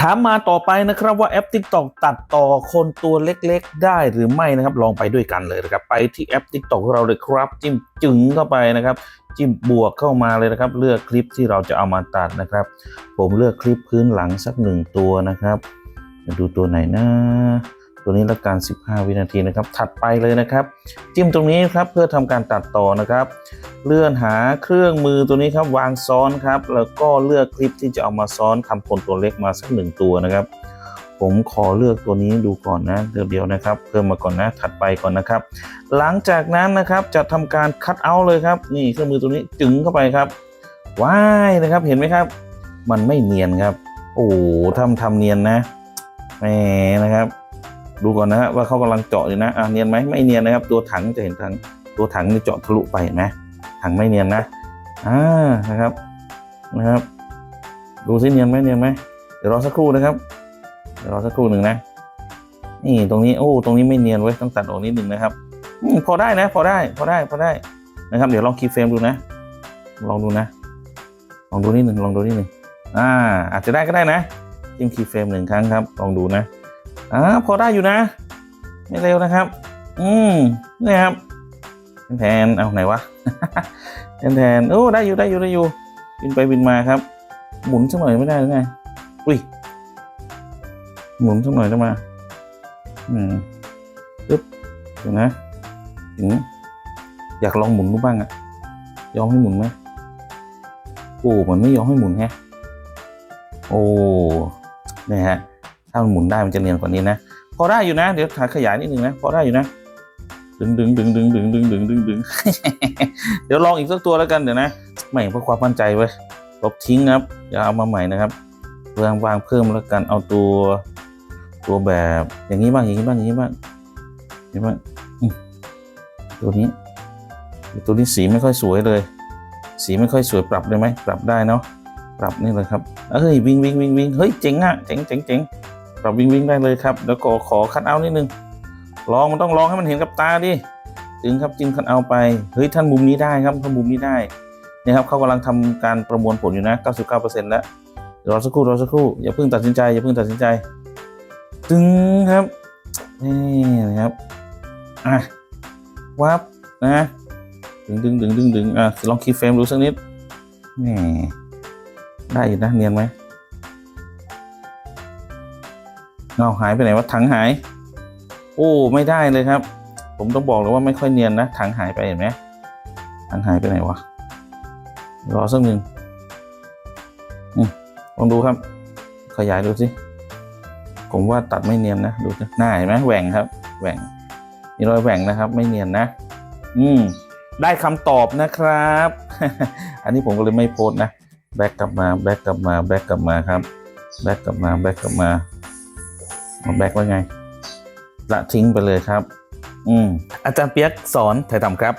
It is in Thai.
ถามมาต่อไปนะครับว่าแอป TikTok ตัดต่อคนตัวเล็กๆ ได้หรือไม่นะครับ ลองไปด้วยกันเลยนะครับ ไปที่แอป TikTok ของเราเลยครับ จิ้มจึงเข้าไปนะครับ จิ้มบวกเข้ามาเลยนะครับ เลือกคลิปที่เราจะเอามาตัดนะครับ ผมเลือกคลิปพื้นหลังสักหนึ่งตัวนะครับดูตัวไหนนะตัวนี้ละกัน15 วินาทีนะครับ ถัดไปเลยนะครับ จิ้มตรงนี้ครับเพื่อทำการตัดต่อนะครับ เลื่อนหาเครื่องมือตัวนี้ครับวางซ้อนครับ แล้วก็เลือกคลิปที่จะเอามาซ้อนทำคนตัวเล็กมาสักหนึ่งตัวนะครับ ผมขอเลือกตัวนี้ดูก่อนนะเดี๋ยวเดียวนะครับเพิ่มมาก่อนนะถัดไปก่อนนะครับ หลังจากนั้นนะครับจะทำการคัดเอาเลยครับ นี่เครื่องมือตัวนี้จึงเข้าไปครับว้ายนะครับเห็นไหมครับ มันไม่เนียนครับ โอ้ทำทำเนียนนะแหมนะครับ ดูก่อนนะว่าเขากำลังเจาะอยู่นะอะเนียนไหมไม่เนียนนะครับ ตัวถังจะเห็นถังตัวถังนี่เจาะทะลุไปเห็นไหม ถังไม่เนียนนะอ่านะครับนะครับ ดูสิเนียนไหมเนียนไหมเดี๋ยวรอสักครู่นะครับ เดี๋ยวรอสักครู่หนึ่งนะ นี่ตรงนี้โอ้ตรงนี้ไม่เนียนไว้ยต้องตัดออกนิดหนึ่งนะครับอพอได้นะ พอได้ พอได้พอได้นะครับ เดี๋ยวลองคีย์เฟรมดูนะ ลองดูนะ ลองดูนิดหนึ่งลองดูนิดหนึ่งอ่า อาจจะได้ก็ได้นะจิ้มคีย์เฟรมหนึ่งครั้งครับ ลองดูนะอ่าพอได้อยู่นะ ไม่เร็วนะครับ อืมนี่ครับ แทนเอาไหนวะแทนแทนโอ้ได้อยู่ได้อยู่ได้อยู่บินไปบินมาครับ หมุนสักหน่อยไม่ได้หรือไงอุ้ยหมุนสักหน่อยได้มาอืมปึ๊บเดี๋ยวนะถึงอยากลองหมุนดูบ้างอะยอมให้หมุนไหมโอ้มันไม่ยอมให้หมุนแฮะโอ้เนี่ยฮะถ้ามันหมุนได้มันจะเนียนกว่านี้นะพอได้อยู่นะ เดี๋ยวถ่ายขยายนิดนึงนะพอได้อยู่นะ ดึงดึงดึงดึงดึงดึงดึงดึงดึงเดี๋ยวลองอีกสักตัวแล้วกันเดี๋ยวนะไม่เพื่อความมั่นใจไว้ลบทิ้งนะครับอย่าเอามาใหม่นะครับวางวางเพิ่มแล้วกันเอาตัวตัวแบบอย่างนี้บ้างอย่างนี้บ้างอย่างนี้บ้างอย่างนี้บ้างตัวนี้ ตัวนี้สีไม่ค่อยสวยเลย สีไม่ค่อยสวยปรับได้ไหมปรับได้เนาะปรับนี่เลยครับเอ้ยวิ่งวิ่งวิ่งวิ่งเฮ้ยเจ๋งอะเจ๋งเจ๋งเจ๋งปรับวิ่งวิ่งได้เลยครับ แล้วก็ขอคัดเอานิดนึง ลองมันต้องลองให้มันเห็นกับตาดิจึงครับจึงคันเอาไปเฮ้ยท่านมุมนี้ได้ครับท่านมุมนี้ได้เนี่ยครับเขากำลังทำการประมวลผลอยู่นะ 99%แล้วเดี๋ยวรอสักครู่รอสักครู่อย่าเพิ่งตัดสินใจอย่าเพิ่งตัดสินใจตึงครับนี่นะครับอะวับนะดึงดึงดึงดึงดึงอะลองคีย์เฟรมดูสักนิดนี่ได้อยู่นะเนียนไหมเงาหายไปไหนวะถังหาย โอ้ไม่ได้เลยครับ ผมต้องบอกเลยว่าไม่ค่อยเนียนนะถังหายไปเห็นไหมถังหายไปไหนวะรอสักหนึ่งอลองดูครับ ขยายดูสิผมว่าตัดไม่เนียนนะดูสิหน้าเห็นไหมแหว่งครับ แหว่งมีรอยแหว่งนะครับ ไม่เนียนนะ อืมได้คำตอบนะครับ อันนี้ผมก็เลยไม่โพสนะแบกกลับมาแบกกลับมาแบกกลับมาครับแบกกลับมาแบกกลับมามาแบกว่าไง ละทิ้งไปเลยครับ อืมอาจารย์เปียกสอนถ่ายทำครับ